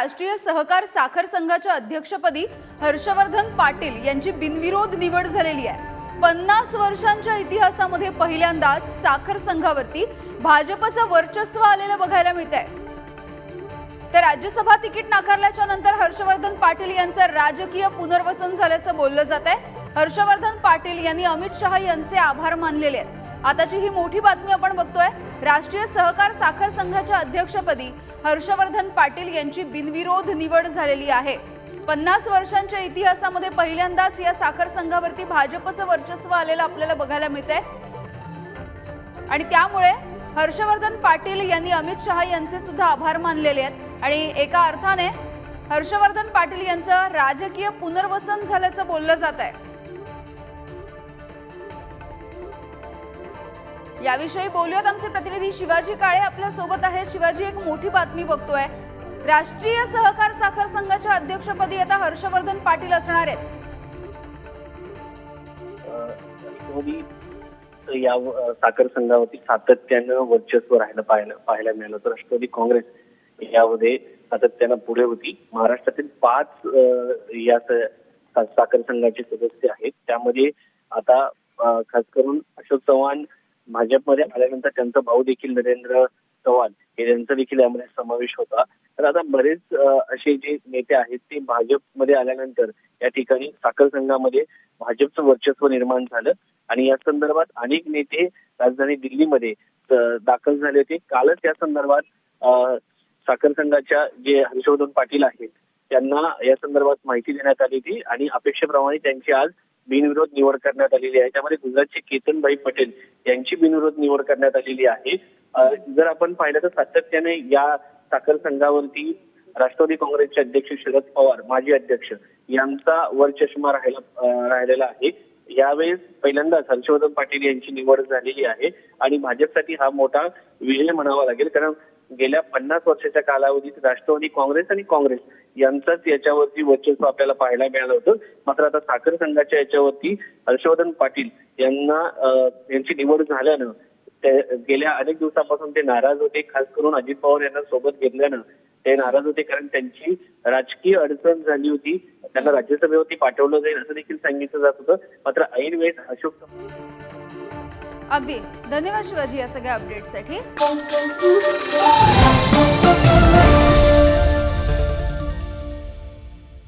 राष्ट्रीय सहकार साखर संघाच्या अध्यक्षपदी हर्षवर्धन पाटील यांची बिनविरोध निवड झालेली आहे. पन्नास वर्षांच्या इतिहासामध्ये पहिल्यांदाच साखर संघावरती भाजपचं वर्चस्व आलेलं बघायला मिळत आहे तर राज्यसभा तिकीट नाकारल्याच्या नंतर हर्षवर्धन पाटील यांचं राजकीय पुनर्वसन झाल्याचं बोललं जात आहे. हर्षवर्धन पाटील यांनी अमित शहा यांचे आभार मानलेले आहेत. आताची ही मोठी बातमी आपण बघतोय. राष्ट्रीय सहकार साखर संघाच्या अध्यक्षपदी हर्षवर्धन पाटील यांची बिनविरोध निवड झालेली आहे. पन्नास वर्षांच्या इतिहासामध्ये पहिल्यांदाच या साखर संघावरती भाजपचं वर्चस्व आलेलं आपल्याला बघायला मिळतंय. आणि त्यामुळे हर्षवर्धन पाटील यांनी अमित शहा यांचे सुद्धा आभार मानलेले आहेत. आणि एका अर्थाने हर्षवर्धन पाटील यांचं राजकीय पुनर्वसन झाल्याचं बोललं जात आहे याविषयी बोलूयात आमचे प्रतिनिधी शिवाजी काळे. आपल्यासोबत आहेत. शिवाजी एक मोठी बातमी बघतोय. राष्ट्रीय सहकार साखर संघाच्या अध्यक्षपदी आता हर्षवर्धन पाटील असणार आहेत. या साखर संघावरती सातत्यानं वर्चस्व राहायला पाहायला पाहायला मिळालं तर राष्ट्रवादी काँग्रेस यामध्ये सातत्यानं पुढे होती. महाराष्ट्रातील पाच या स- साखर संघाचे सदस्य आहेत. त्यामध्ये आता खास करून अशोक चव्हाण भाजपमध्ये आल्यानंतर त्यांचा भाऊ देखील नरेंद्र चव्हाण हे त्यांचा देखील यामध्ये समावेश होता. तर आता बरेच असे जे नेते आहेत ते भाजपमध्ये आल्यानंतर या ठिकाणी साखर संघामध्ये भाजपचं वर्चस्व निर्माण झालं आणि या संदर्भात अनेक नेते राजधानी दिल्लीमध्ये दाखल झाले होते. कालच या संदर्भात साखर संघाच्या जे हर्षवर्धन पाटील आहेत त्यांना या संदर्भात माहिती देण्यात आली होती आणि अपेक्षेप्रमाणे त्यांची आज बिनविरोध निवड करण्यात आलेली आहे. त्यामध्ये गुजरातचे केतनभाई पटेल यांची बिनविरोध निवड करण्यात आलेली आहे. जर आपण पाहिलं तर सातत्याने या साखर संघावरती राष्ट्रवादी काँग्रेसचे अध्यक्ष शरद पवार माजी अध्यक्ष यांचा वरचष्मा राहिला राहिलेला आहे. यावेळेस पहिल्यांदाच हर्षवर्धन पाटील यांची निवड झालेली आहे आणि भाजपसाठी हा मोठा विजय म्हणावा लागेल. कारण गेल्या पन्नास वर्षाच्या कालावधीत राष्ट्रवादी काँग्रेस आणि काँग्रेस यांचाच याच्यावरती वर्चस्व आपल्याला पाहायला मिळालं होतं. मात्र आता साखर संघाच्या याच्यावरती हर्षवर्धन पाटील यांना यांची निवड झाल्यानं गेल्या अनेक दिवसापासून ते नाराज होते. खास करून अजित पवार यांना सोबत घेतल्यानं ते नाराज होते कारण त्यांची राजकीय अडचण झाली होती. त्यांना राज्यसभेवरती पाठवलं जाईल असं देखील सांगितलं जात होतं. मात्र ऐन वेळेस अशोक अगदी. धन्यवाद शिवाजी या सगळ्या अपडेटसाठी